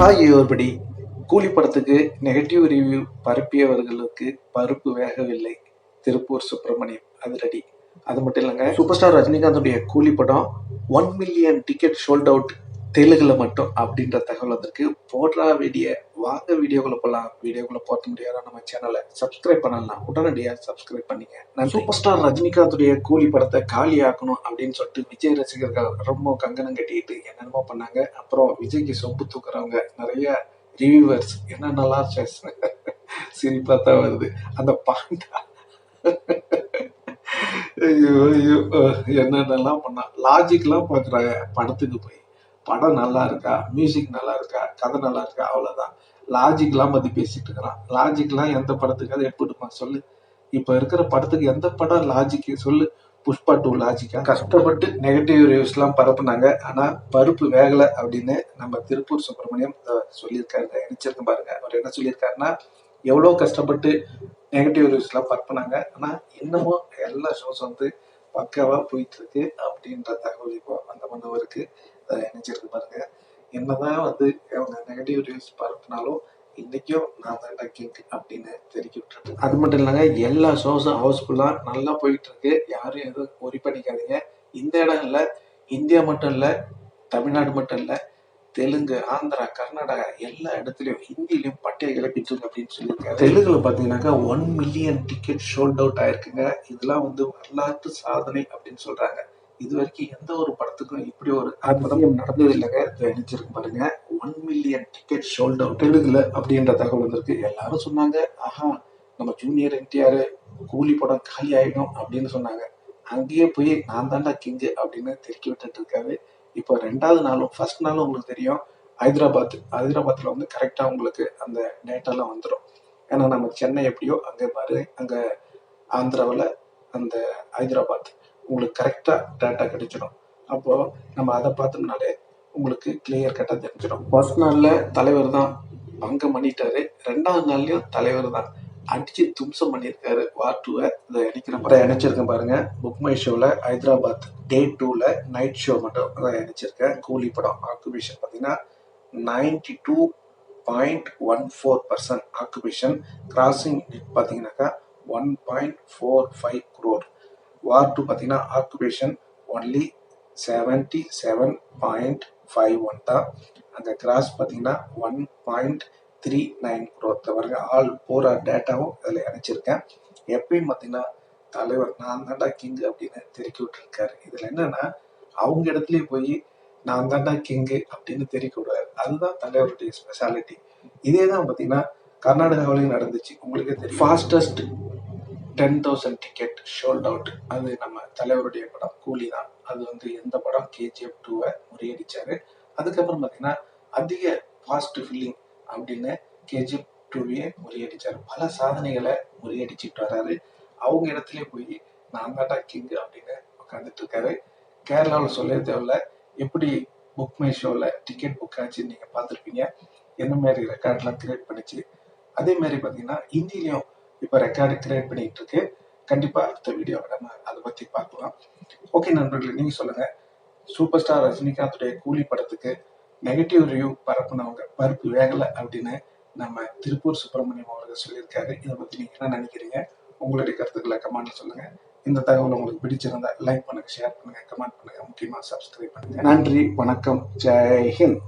Hi ஒருபடி கூலி படத்துக்கு நெகட்டிவ் ரிவ்யூ பரப்பியவர்களுக்கு பருப்பு வேகவில்லை. திருப்பூர் சுப்பிரமணியம் அதிரடி. அது மட்டும் இல்லைங்க சூப்பர் ஸ்டார் ரஜினிகாந்துடைய கூலி படம் one million ticket sold out தெலுங்குல மட்டும் அப்படின்ற தகவல் வந்திருக்கு. போடுறா வீடியோ வாங்க வீடியோக்குள்ள போகலாம் வீடியோக்குள்ள போக முடியாத நம்ம சேனலை சப்ஸ்கிரைப் பண்ணலாம். உடனடியாக சப்ஸ்கிரைப் பண்ணிங்க நான் சூப்பர் ஸ்டார் ரஜினிகாந்துடைய கூலி படத்தை காலி ஆக்கணும் அப்படின்னு சொல்லிட்டு விஜய் ரசிகர்கள் ரொம்ப கங்கணம் கட்டிட்டு என்னென்னமோ பண்ணாங்க. அப்புறம் விஜய்க்கு சொம்பு தூக்குறவங்க நிறைய ரிவியூவர்ஸ் என்னென்னலாம் பேசுறாங்க சிரிப்பா தான் வருது. அந்த பாண்டா. ஐயோ ஐயோ என்னென்னலாம் பண்ணா? லாஜிக்லாம் பார்க்குறாங்க படத்துக்கு போய். படம் நல்லா இருக்கா மியூசிக் நல்லா இருக்கா கதை நல்லா இருக்கா அவ்வளோதான் லாஜிக்லாம் பற்றி பேசிட்டு இருக்கிறான். லாஜிக்லாம் எந்த படத்துக்காவது எடுத்துட்டுமா சொல்லு. இப்போ இருக்கிற படத்துக்கு எந்த படம் லாஜிக்கு சொல்லு. புஷ்பா டூ லாஜிக்கா கஷ்டப்பட்டு நெகட்டிவ் ரிவ்யூஸ்லாம் பரப்புனாங்க. ஆனால் பருப்பு வேகலை அப்படின்னு நம்ம திருப்பூர் சுப்பிரமணியம் சொல்லியிருக்காரு. நினைச்சிருக்க பாருங்க. அவர் என்ன சொல்லியிருக்காருன்னா எவ்வளோ கஷ்டப்பட்டு நெகட்டிவ் ரிவ்யூஸ்லாம் பரப்புனாங்க. ஆனால் இன்னமும் எல்லா ஷோஸ் வந்து பக்காவாக போயிட்டு இருக்கு அப்படின்ற தகவல் இப்போ அந்த மன்னவருக்கு அதை நினைச்சிருக்கு பாருங்க. என்னதான் வந்து அவங்க நெகட்டிவ் ரிவ்யூஸ் பரப்புனாலும் இன்னைக்கும் நான் தான் கிங் அப்படின்னு தெரிவிக்க விட்டுருக்கு அது மட்டும் இல்லைங்க எல்லா ஷோஸும் ஹவுஸ்ஃபுல்லாக நல்லா போயிட்டு இருக்கு யாரும் எதுவும் ஒரி பண்ணிக்காதீங்க. இந்த இடம் இல்லை இந்தியா மட்டும் இல்லை தமிழ்நாடு மட்டும் இல்லை தெலுங்கு ஆந்திரா கர்நாடகா எல்லா இடத்துலையும் ஹிந்திலையும் பட்டியல் கிளப்பிட்டு அப்படின்னு சொல்லியிருக்காரு. தெலுங்குல பார்த்தீங்கன்னாக்கா one million ticket sold out ஆயிருக்குங்க. இதெல்லாம் வந்து வரலாற்று சாதனை அப்படின்னு சொல்றாங்க. இது வரைக்கும் எந்த ஒரு படத்துக்கும் இப்படி ஒரு அற்புதம் நடந்தது இல்லைங்க. நினைச்சிருக்கு பாருங்க. One million ticket sold out தெலுங்குல அப்படின்ற தகவல் வந்திருக்கு. எல்லாரும் சொன்னாங்க ஆஹா நம்ம ஜூனியர் என்டிஆர் கூலி படம் காலி ஆயிடும் அப்படின்னு சொன்னாங்க. அங்கேயே போய் நான் தாண்டா கிங்கு அப்படின்னு திருக்கி விட்டுட்டு இருக்காரு. இப்போ ரெண்டாவது நாளும் ஃபர்ஸ்ட் நாளும் உங்களுக்கு தெரியும் ஹைதராபாத் ஹைதராபாத்தில் வந்து கரெக்டாக உங்களுக்கு அந்த டேட்டாலாம் வந்துடும் ஏன்னா நம்ம சென்னை எப்படியோ அங்கே பாரு அங்கே ஆந்திராவில் அந்த ஹைதராபாத். உங்களுக்கு கரெக்டாக டேட்டா கிடைச்சிடும். அப்போது நம்ம அதை பார்த்தோம்னாலே உங்களுக்கு கிளியர் கட்டாக தெரிஞ்சிடும். ஃபர்ஸ்ட் நாளில் தலைவர் தான் பங்கம் பண்ணிட்டாரு. ரெண்டாவது நாள்லையும் தலைவர் தான் அடிச்சு தும்சம் பண்ணியிருக்காரு. வார் டூவை இதை இணைக்கிற மாதிரி இணைச்சிருக்கேன் பாருங்க. புக் மை ஷோவில் ஹைதராபாத் டே டூவில் நைட் ஷோ மட்டும் தான் இணைச்சிருக்கேன் கூலி படம் ஆக்குபேஷன் பார்த்தீங்கன்னா ninety two point one four percent occupation crossing பார்த்தீங்கன்னாக்கா one point four five crore war two பார்த்தீங்கன்னா occupation only seventy seven point five one தான். அந்த கிராஸ் பார்த்தீங்கன்னா one point three nine growth பாருங்க ஆல் பூரா டேட்டாவும் அதில் இணைச்சிருக்கேன். எப்பயும் பார்த்தீங்கன்னா தலைவர் நான் தாண்டா கிங்கு அப்படின்னு தெரிவிக்க விட்டுருக்காரு. இதில் என்னன்னா அவங்க இடத்துலயே போய் நான் தாண்டா கிங்கு அப்படின்னு தெரிவிக்க விடுவார் அதுதான் தலைவருடைய ஸ்பெஷாலிட்டி இதே தான் பார்த்தீங்கன்னா கர்நாடகாவிலையும் நடந்துச்சு. உங்களுக்கு fastest ten thousand ticket sold out அது நம்ம தலைவருடைய படம் கூலி தான். அது வந்து எந்த படம்? கேஜிஎஃப் டூவை முறியடிச்சாரு. அதுக்கப்புறம் பார்த்தீங்கன்னா அதிக ஃபாஸ்ட் ஃபில்லிங் அப்படின்னு கேஜிஎஃப் டூவையே முறியடிச்சார். பல சாதனைகளை முறியடிச்சிட்டு வர்றாரு அவங்க இடத்துல போய் நான் தாண்டா கிங் அப்படின்னு உட்காந்துட்டு இருக்காரு. கேரளாவில் சொல்லவே தேவையில்ல. எப்படி புக் மை ஷோவில் டிக்கெட் புக் ஆச்சு நீங்கள் பார்த்துருப்பீங்க. என்ன மாதிரி ரெக்கார்ட்லாம் கிரியேட் பண்ணிச்சு. அதே மாதிரி பார்த்தீங்கன்னா இந்தியிலையும் இப்போ ரெக்கார்டு கிரியேட் பண்ணிட்டு இருக்கு கண்டிப்பாக அடுத்த வீடியோவில் நம்ம அதை பற்றி பார்க்கலாம். ஓகே நண்பர்களே நீங்கள் சொல்லுங்கள் சூப்பர் ஸ்டார் ரஜினிகாந்துடைய கூலி படத்துக்கு நெகட்டிவ் ரிவ்யூ பரப்புனவங்க பருப்பு வேகலை அப்படின்னு நம்ம திருப்பூர் சுப்பிரமணியம் அவர்கள் சொல்லியிருக்காரு. இதை பற்றி நீங்கள் என்ன நினைக்கிறீங்க? உங்களுடைய கருத்துக்களை கமெண்ட்ல சொல்லுங்கள் இந்த தகவல் உங்களுக்கு பிடிச்சிருந்தா லைக் பண்ணுங்க ஷேர் பண்ணுங்க கமெண்ட் பண்ணுங்க. முக்கியமாக சப்ஸ்கிரைப் பண்ணுங்க. நன்றி வணக்கம். ஜெய் ஹிந்த்.